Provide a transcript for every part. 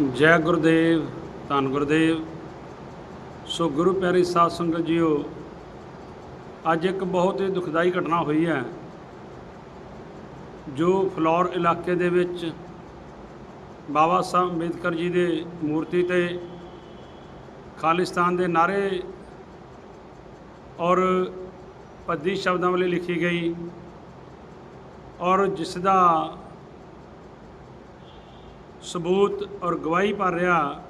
ਜੈ ਗੁਰਦੇਵ, ਧੰਨ ਗੁਰਦੇਵ। ਸੋ ਗੁਰੂ ਪਿਆਰੀ ਸਾਧ ਸੰਗਤ ਜੀਓ, ਅੱਜ ਇੱਕ ਬਹੁਤ ਹੀ ਦੁਖਦਾਈ ਘਟਨਾ ਹੋਈ ਹੈ, ਜੋ ਫਲੋਰ ਇਲਾਕੇ ਦੇ ਵਿੱਚ ਬਾਬਾ ਸਾਹਿਬ ਅੰਬੇਦਕਰ ਜੀ ਦੇ ਮੂਰਤੀ ਤੇ ਖਾਲਿਸਤਾਨ ਦੇ ਨਾਰੇ ਔਰ ਪੱਦੀ ਸ਼ਬਦਾਂ ਵਾਲੀ ਲਿਖੀ ਗਈ ਔਰ ਜਿਸ ਦਾ ਸਬੂਤ ਔਰ ਗਵਾਹੀ ਭਰ ਰਿਹਾ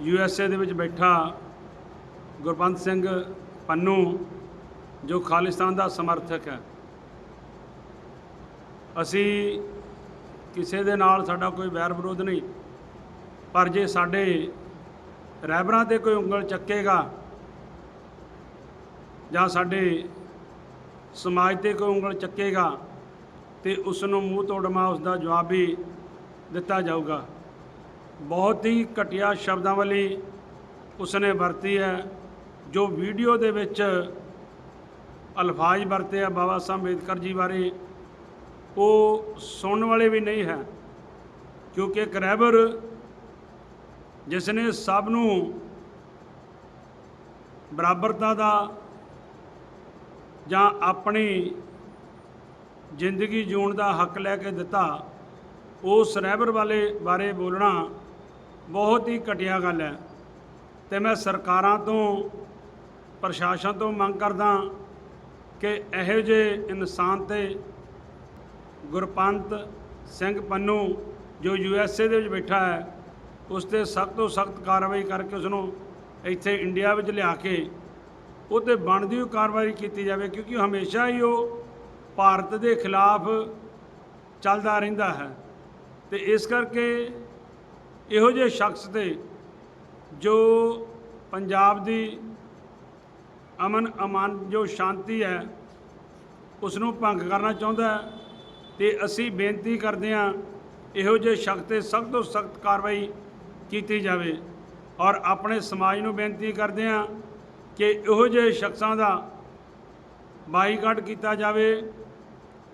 ਯੂ ਐਸ ਏ ਦੇ ਵਿੱਚ ਬੈਠਾ ਗੁਰਬੰਤ ਸਿੰਘ ਪੰਨੂ, ਜੋ ਖਾਲਿਸਤਾਨ ਦਾ ਸਮਰਥਕ ਹੈ। ਅਸੀਂ ਕਿਸੇ ਦੇ ਨਾਲ ਸਾਡਾ ਕੋਈ ਵੈਰ ਵਿਰੋਧ ਨਹੀਂ, ਪਰ ਜੇ ਸਾਡੇ ਰਹਿਬਰਾਂ ਤੇ ਕੋਈ ਉਂਗਲ ਚੱਕੇਗਾ ਜਾਂ ਸਾਡੇ ਸਮਾਜ ਤੇ ਕੋਈ ਉਂਗਲ ਚੱਕੇਗਾ ਤੇ ਉਸ ਨੂੰ ਮੂੰਹ ਤੋੜਮਾ ਉਸ ਦਾ ਜਵਾਬ ਵੀ ਦਿੱਤਾ ਜਾਊਗਾ। ਬਹੁਤ ਹੀ ਘਟੀਆ ਸ਼ਬਦਾਂ ਉਸਨੇ ਵਰਤੀ ਹੈ, ਜੋ ਵੀਡੀਓ ਦੇ ਵਿੱਚ ਅਲਫਾਜ਼ ਵਰਤੇ ਆ ਬਾਬਾ ਸਾਹਿਬ ਅੰਬੇਦਕਰ ਜੀ ਬਾਰੇ। ਉਹ ਸੁਣਨ ਵਾਲੇ ਵੀ ਨਹੀਂ ਹੈ, ਕਿਉਂਕਿ ਇੱਕ ਰਹਿਬਰ ਜਿਸ ਨੇ ਸਭ ਨੂੰ ਬਰਾਬਰਤਾ ਦਾ ਜਾਂ ਆਪਣੀ ਜ਼ਿੰਦਗੀ ਜਿਉਣ ਦਾ ਹੱਕ ਲੈ ਕੇ ਦਿੱਤਾ ਉਸ ਰਹਿਬਰ ਵਾਲੇ ਬਾਰੇ ਬੋਲਣਾ ਬਹੁਤ ਹੀ ਘਟੀਆ ਗੱਲ ਹੈ ਤੇ ਮੈਂ ਸਰਕਾਰਾਂ ਤੋਂ, ਪ੍ਰਸ਼ਾਸਨ ਤੋਂ ਮੰਗ ਕਰਦਾ ਕਿ ਇਹੋ ਜਿਹੇ ਇਨਸਾਨ ਤੇ ਗੁਰਪੰਤ ਸਿੰਘ ਪੰਨੂ ਜੋ ਯੂ ਐਸ ਏ ਦੇ ਵਿੱਚ ਬੈਠਾ ਹੈ, ਉਸ ਤੇ ਸਖਤ ਤੋਂ ਸਖਤ ਕਾਰਵਾਈ ਕਰਕੇ ਉਸ ਨੂੰ ਇੱਥੇ ਇੰਡੀਆ ਵਿੱਚ ਲਿਆ ਕੇ ਉਹ 'ਤੇ ਬਣਦੀ ਕਾਰਵਾਈ ਕੀਤੀ ਜਾਵੇ, ਕਿਉਂਕਿ ਹਮੇਸ਼ਾ ਹੀ ਉਹ ਭਾਰਤ ਦੇ ਖਿਲਾਫ ਚੱਲਦਾ ਰਹਿੰਦਾ ਹੈ। ਤੇ ਇਸ ਕਰਕੇ ਇਹੋ ਜਿਹੇ ਸ਼ਖਸ ਤੇ ਜੋ ਪੰਜਾਬ ਦੀ ਅਮਨ ਅਮਾਨ, ਜੋ ਸ਼ਾਂਤੀ ਹੈ ਉਸ ਨੂੰ ਭੰਗ ਕਰਨਾ ਚਾਹੁੰਦਾ ਹੈ ਤੇ ਅਸੀਂ ਬੇਨਤੀ ਕਰਦੇ ਹਾਂ ਇਹੋ ਜਿਹੇ ਸ਼ਖਸ ਤੇ ਸਖਤ ਤੋਂ ਸਖਤ ਕਾਰਵਾਈ ਕੀਤੀ ਜਾਵੇ ਔਰ ਆਪਣੇ ਸਮਾਜ ਨੂੰ ਬੇਨਤੀ ਕਰਦੇ ਹਾਂ ਕਿ ਇਹੋ ਜਿਹੇ ਸ਼ਖਸਾਂ ਦਾ ਬਾਈਕਾਟ ਕੀਤਾ ਜਾਵੇ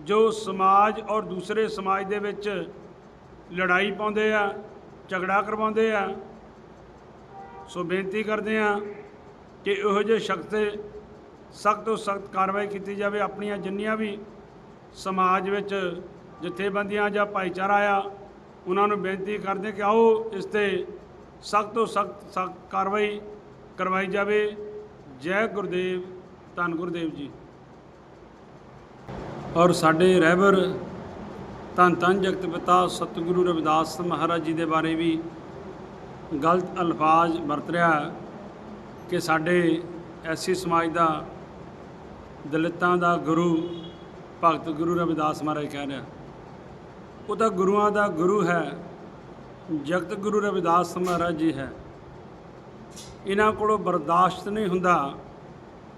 ਜੋ ਸਮਾਜ ਔਰ ਦੂਸਰੇ ਸਮਾਜ ਦੇ ਵਿੱਚ ਲੜਾਈ ਪਾਉਂਦੇ ਆ, ਝਗੜਾ ਕਰਵਾਉਂਦੇ ਆ। ਸੋ ਬੇਨਤੀ ਕਰਦੇ ਆ ਕਿ ਇਹੋ ਜਿਹੇ ਸ਼ਖਸ ਤੇ ਸਖਤ ਤੋਂ ਸਖਤ ਕਾਰਵਾਈ ਕੀਤੀ ਜਾਵੇ। ਆਪਣੀਆਂ ਜਿੰਨੀਆਂ ਵੀ ਸਮਾਜ ਵਿੱਚ ਜਥੇਬੰਦੀਆਂ ਜਾਂ ਭਾਈਚਾਰਾ ਆ, ਉਹਨਾਂ ਨੂੰ ਬੇਨਤੀ ਕਰਦੇ ਕਿ ਆਓ ਇਸ ਤੇ ਸਖਤ ਤੋਂ ਸਖਤ ਸਖਤ ਕਾਰਵਾਈ ਕਰਵਾਈ ਜਾਵੇ। ਜੈ ਗੁਰਦੇਵ, ਧੰਨ ਗੁਰਦੇਵ ਜੀ। ਔਰ ਸਾਡੇ ਰਹਿਬਰ ਧੰਨ ਧੰਨ ਜਗਤ ਪਿਤਾ ਸਤਿਗੁਰੂ ਰਵਿਦਾਸ ਮਹਾਰਾਜ ਜੀ ਦੇ ਬਾਰੇ ਵੀ ਗਲਤ ਅਲਫਾਜ਼ ਵਰਤ ਰਿਹਾ ਕਿ ਸਾਡੇ ਐਸੀ ਸਮਾਜ ਦਾ ਦਲਿਤਾਂ ਦਾ ਗੁਰੂ ਭਗਤ ਗੁਰੂ ਰਵਿਦਾਸ ਮਹਾਰਾਜ ਕਹਿ ਰਿਹਾ ਉਹ ਤਾਂ ਗੁਰੂਆਂ ਦਾ ਗੁਰੂ ਹੈ, ਜਗਤ ਗੁਰੂ ਰਵਿਦਾਸ ਮਹਾਰਾਜ ਜੀ ਹੈ। ਇਹਨਾਂ ਕੋਲੋਂ ਬਰਦਾਸ਼ਤ ਨਹੀਂ ਹੁੰਦਾ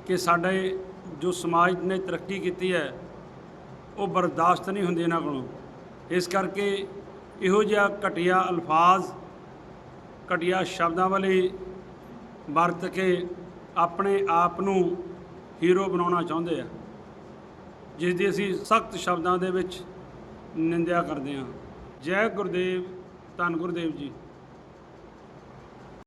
ਕਿ ਸਾਡੇ ਜੋ ਸਮਾਜ ਨੇ ਤਰੱਕੀ ਕੀਤੀ ਹੈ, ਉਹ ਬਰਦਾਸ਼ਤ ਨਹੀਂ ਹੁੰਦੀ ਇਹਨਾਂ ਕੋਲੋਂ। ਇਸ ਕਰਕੇ ਇਹੋ ਜਿਹਾ ਘਟੀਆ ਅਲਫਾਜ਼, ਘਟੀਆ ਸ਼ਬਦਾਂ ਵਾਲੇ ਵਰਤ ਕੇ ਆਪਣੇ ਆਪ ਨੂੰ ਹੀਰੋ ਬਣਾਉਣਾ ਚਾਹੁੰਦੇ ਆ, ਜਿਸ ਦੀ ਅਸੀਂ ਸਖਤ ਸ਼ਬਦਾਂ ਦੇ ਵਿੱਚ ਨਿੰਦਿਆ ਕਰਦੇ ਹਾਂ। ਜੈ ਗੁਰਦੇਵ, ਧੰਨ ਗੁਰਦੇਵ ਜੀ।